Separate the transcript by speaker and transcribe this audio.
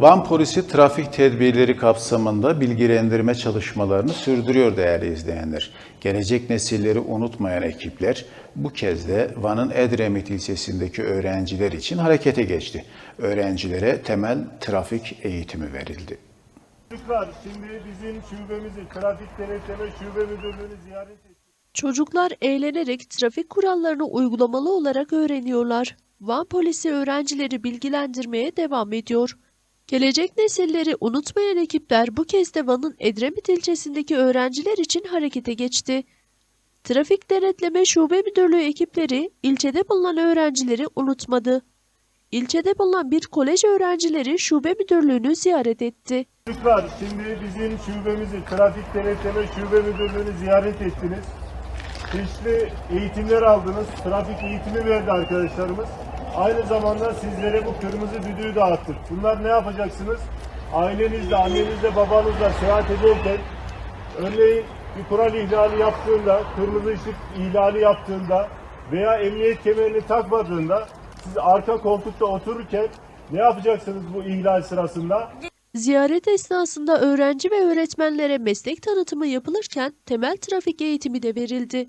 Speaker 1: Van polisi trafik tedbirleri kapsamında bilgilendirme çalışmalarını sürdürüyor değerli izleyenler. Gelecek nesilleri unutmayan ekipler bu kez de Van'ın Edremit ilçesindeki öğrenciler için harekete geçti. Öğrencilere temel trafik eğitimi verildi.
Speaker 2: Çocuklar şimdi bizim şubemizi trafik denetleme şube müdürlüğünü ziyaret ettik.
Speaker 3: Çocuklar eğlenerek trafik kurallarını uygulamalı olarak öğreniyorlar. Van polisi öğrencileri bilgilendirmeye devam ediyor. Gelecek nesilleri unutmayan ekipler bu kez de Van'ın Edremit ilçesindeki öğrenciler için harekete geçti. Trafik Denetleme Şube Müdürlüğü ekipleri ilçede bulunan öğrencileri unutmadı. İlçede bulunan bir kolej öğrencileri şube müdürlüğünü ziyaret etti.
Speaker 2: Çocuklar şimdi bizim şubemizi trafik denetleme şube müdürlüğünü ziyaret ettiniz. Çeşitli eğitimler aldınız. Trafik eğitimi verdi arkadaşlarımız. Aynı zamanda sizlere bu kırmızı düdüğü dağıttık. Bunlar ne yapacaksınız? Ailenizle, annenizle, babanızla seyahat ederken örneğin bir kural ihlali yaptığında, kırmızı ışık ihlali yaptığında veya emniyet kemerini takmadığında siz arka koltukta otururken ne yapacaksınız bu ihlal sırasında?
Speaker 3: Ziyaret esnasında öğrenci ve öğretmenlere meslek tanıtımı yapılırken temel trafik eğitimi de verildi.